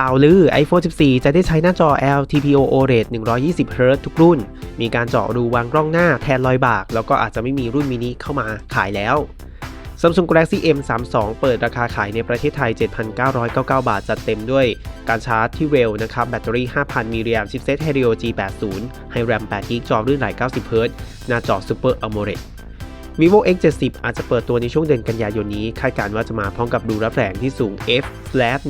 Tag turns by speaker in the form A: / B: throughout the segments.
A: ข่าวลือ iPhone 14 จะได้ใช้หน้าจอ LTPO OLED 120Hz ทุกรุ่น มีการเจาะรูวางกล้องหน้าแทนรอยบาก แล้วก็อาจจะไม่มีรุ่นมินิเข้ามาขายแล้ว Samsung Galaxy M32 เปิดราคาขายในประเทศไทย 7,999 บาท จัดเต็มด้วยการชาร์จที่เร็วนะครับ แบตเตอรี่ 5,000 มิลลิแอมป์ชิปเซต Helio G80 ให้แรม8 g b จอลื่นไหล 90Hz หน้าจอ Super AMOLED vivo X70 อาจจะเปิดตัวในช่วงเดือนกันยายนนี้ คาดการณ์ว่าจะมาพร้อมกับดูรับแสงที่สูง F flat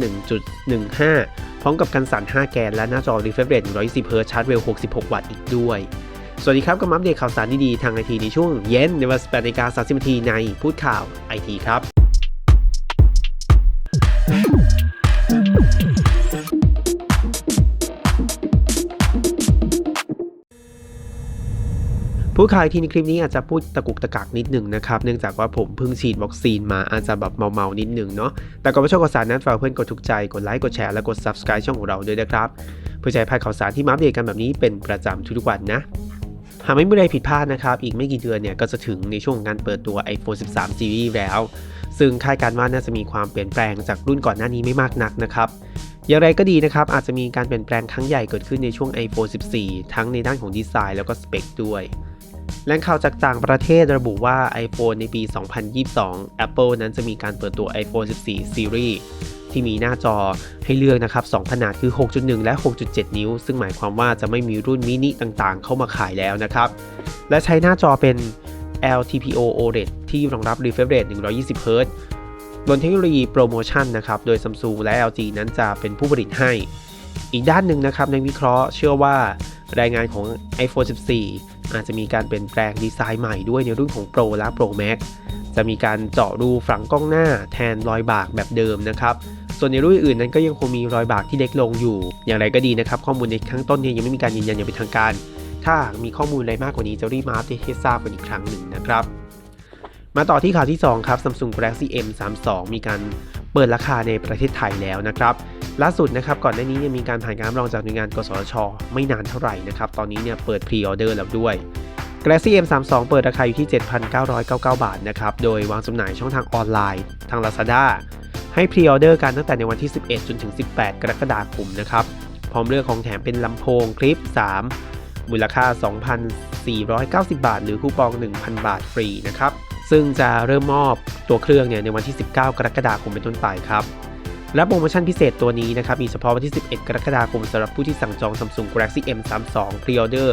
A: 1.15 พร้อมกับกันสั่น 5 แกน และหน้าจอ refresh rate 120Hz ชาร์จเร็ว 66 วัตต์อีกด้วย สวัสดีครับก็มาอัปเดตข่าวสารดีๆ ทางไอทีในช่วงเย็นในวัน8นาฬิกา30นาทีในพูดข่าวไอทีครับ ผู้ขายที่ในคลิปนี้อาจจะพูดตะกุกตะกักนิดหนึ่งนะครับ เนื่องจากว่าผมเพิ่งฉีดวัคซีนมาอาจจะแบบเมาๆนิดหนึ่งเนาะ แต่ก่อนไปชมข่าวสารนั้นฝากเพื่อนกดถูกใจ กดไลค์ กดแชร์ และกด subscribe ช่องของเราด้วยนะครับ เพื่อให้พาดข่าวสารที่มาอัปเดตกันแบบนี้เป็นประจำทุกวันนะ หากไม่มีอะไรผิดพลาดนะครับ อีกไม่กี่เดือนเนี่ยก็จะถึงในช่วงการเปิดตัว iPhone 13 Series แล้ว ซึ่งคาดการณ์ว่าน่าจะมีความเปลี่ยนแปลงจากรุ่นก่อนหน้านี้ไม่มากนักนะครับอย่างไรก็ดีนะครับ อาจจะมีการเปลี่ยนแปลงครั้งใหญ่เกิดขึ้นในช่วง iPhone 14 ทั้งในด้านของดีไซน์แล้วก็สเปคด้วย แหล่งข่าวจากต่างประเทศระบุว่า iPhone ในปี 2022 Apple นั้นจะมีการเปิดตัว iPhone 14 Series ที่มีหน้าจอให้เลือกนะครับ 2 ขนาดคือ 6.1 และ 6.7 นิ้ว ซึ่งหมายความว่าจะไม่มีรุ่นมินิต่างๆ เข้ามาขายแล้วนะครับ และใช้หน้าจอเป็น LTPO OLED ที่รองรับ refresh rate 120Hz บนเทคโนโลยีโปรโมชั่นนะครับ โดย Samsung และ LG นั้นจะเป็นผู้ผลิตให้ อีกด้านหนึ่งนะครับในวิเคราะห์เชื่อว่ารายงานของ iPhone 14 อาจจะมีการเปลี่ยนแปลงดีไซน์ใหม่ด้วยในรุ่นของ Pro และ Pro Max จะมีการเจาะรูฝังกล้องหน้าแทนรอยบากแบบเดิมนะครับส่วนในรุ่นอื่นนั้นก็ยังคงมีรอยบากที่เล็กลงอยู่ อย่างไรก็ดีนะครับ ข้อมูลในข้างต้นเนี่ยยังไม่มีการยืนยันอย่างเป็นทางการ ถ้ามีข้อมูลอะไรมากกว่านี้จะรีบมาอัปเดตให้ทราบกันอีกครั้งหนึ่งนะครับมาต่อที่ข่าวที่ 2 ครับ Samsung Galaxy M32 มีการเปิดราคาในประเทศไทยแล้วนะครับ ล่าสุดนะครับก่อนหน้านี้เนี่ยมีการผ่านการรับรองจากหน่วยงาน กสช ไม่นานเท่าไหร่นะครับตอนนี้เนี่ยเปิดพรีออเดอร์แล้วด้วย Galaxy M32 เปิดราคาอยู่ที่ 7,999 บาทนะครับโดยวางจำหน่ายช่องทางออนไลน์ ทาง Lazada ให้พรีออเดอร์กันตั้งแต่ในวันที่ 11 จนถึง 18 กรกฎาคมนะครับพร้อมเรื่องของแถมเป็นลำโพงคลิป 3 มูลค่า 2,490 บาท หรือคูปอง 1,000 บาทฟรีนะครับซึ่งจะเริ่มมอบตัวเครื่องเนี่ยในวันที่ 19 กรกฎาคมเป็นต้นไปครับ และโปรโมชั่นพิเศษตัวนี้นะครับ มีเฉพาะวันที่ 11 กรกฎาคมสำหรับผู้ที่สั่งจอง Samsung Galaxy M32 Pre-order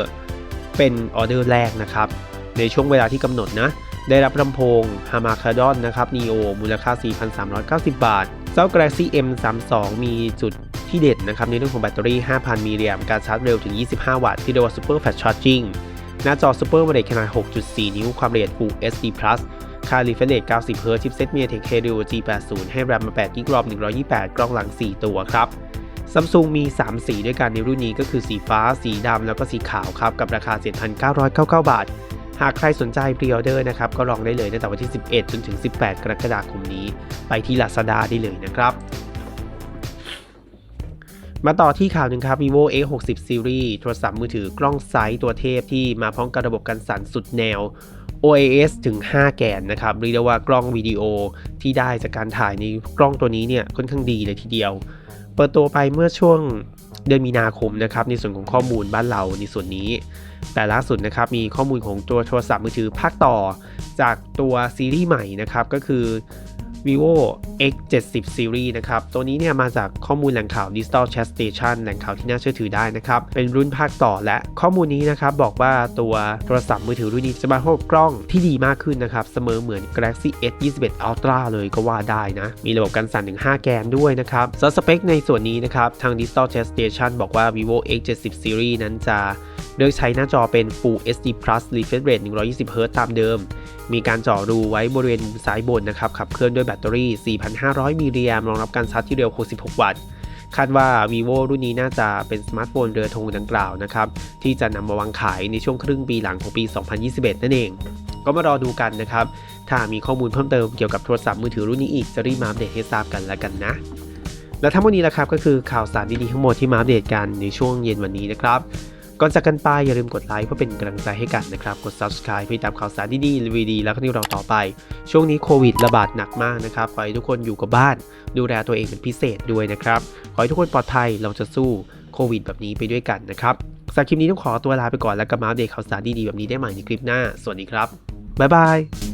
A: เป็นออเดอร์แรกนะครับ ในช่วงเวลาที่กำหนดนะ ได้รับลำโพง h a m a k a d o n นะครับ Neo มูลค่า 4,390 บาทเจ้า Galaxy M32 มีจุดที่เด่นนะครับ ในเรื่องของแบตเตอรี่ 5,000 มิลลิแอมป์การชาร์จเร็วถึง 25 วัตต์ ที่เรียกว่า Super Fast Charging หน้าจอ Super AMOLED ขนาด 6.4 นิ้ว ความละเอียด Full HD ค่า refresh rate 90 Hz ชิปเซ็ต MediaTek Helio G80 ให้แรมมา8 g b รอบ128 กล้องหลัง 4 ตัวครับ Samsung มี 3 สีด้วยกันในรุ่นนี้ก็คือสีฟ้า สีดำแล้วก็สีขาวครับ กับราคา 7,999 บาท หากใครสนใจพรีออเดอร์นะครับ ก็ลองได้เลยตั้งแต่วันที่ 11 จนถึง 18 กรกฎาคมนี้ ไปที่ Lazada ได้เลยนะครับมาต่อที่ข่าวหนึ่งครับ vivo x60 series โทรศัพท์มือถือกล้องไซส์ตัวเทพที่มาพร้อมกับระบบกันสั่นสุดแนว OIS ถึง 5 แกนนะครับเรียกได้ว่ากล้องวิดีโอที่ได้จากการถ่ายในกล้องตัวนี้เนี่ยค่อนข้างดีเลยทีเดียว เปิดตัวไปเมื่อช่วงเดือนมีนาคมนะครับในส่วนของข้อมูลบ้านเราในส่วนนี้ แต่ล่าสุดนะครับมีข้อมูลของตัวโทรศัพท์มือถือภาคต่อ จากตัวซีรีส์ใหม่นะครับก็คือ vivo x70 series นะครับ ตัวนี้เนี่ยมาจากข้อมูลแหล่งข่าว digital chat station แหล่งข่าวที่น่าเชื่อถือได้นะครับ เป็นรุ่นภาคต่อและข้อมูลนี้นะครับบอกว่าตัวโทรศัพท์มือถือรุ่นนี้จะมาพร้อมกล้องที่ดีมากขึ้นนะครับ เสมอเหมือน Galaxy S21 Ultra เลยก็ว่าได้นะ มีระบบกันสั่นถึง 5 แกนด้วยนะครับสสเปคในส่วนนี้นะครับ ทาง digital chat station บอกว่า vivo x70 series นั้นจะ โดยใช้หน้าจอเป็น Full HD Plus refresh rate 120Hz ตามเดิม มีการเจาะรูไว้บริเวณมุมซ้ายบนนะครับ ขับเคลื่อนด้วยแบตเตอรี่ 4,500 มิลลิแอมป์รองรับการชาร์จที่เร็ว 66 วัตต์ คาดว่า vivo รุ่นนี้น่าจะเป็นสมาร์ทโฟนเรือธงดังกล่าวนะครับ ที่จะนำมาวางขายในช่วงครึ่งปีหลังของปี 2021 นั่นเอง ก็มารอดูกันนะครับ ถ้ามีข้อมูลเพิ่มเติมเกี่ยวกับโทรศัพท์มือถือรุ่นนี้อีกจะรีบมาอัปเดตให้ทราบกันแล้วกันนะและทั้งหมดนี้แหละครับก็คือข่าวสารดีๆทั้งหมดที่มาอัปเดตกันในช่วงเย็นวันนี้นะครับ ก่อนจากกันไปอย่าลืมกดไลค์เพื่อเป็นกำลังใจให้กันนะครับ กด subscribe เพื่อตามข่าวสารดีๆรีวิวดีแล้วก็นิวเราต่อไป ช่วงนี้โควิดระบาดหนักมากนะครับ ขอให้ทุกคนอยู่กับบ้าน ดูแลตัวเองเป็นพิเศษด้วยนะครับ ขอให้ทุกคนปลอดภัยเราจะสู้โควิดแบบนี้ไปด้วยกันนะครับสำหรับคลิปนี้ต้องขอตัวลาไปก่อนแล้วก็มาอัปเดตข่าวสารดีๆแบบนี้ได้ใหม่ในคลิปหน้า สวัสดีครับบ๊ายบาย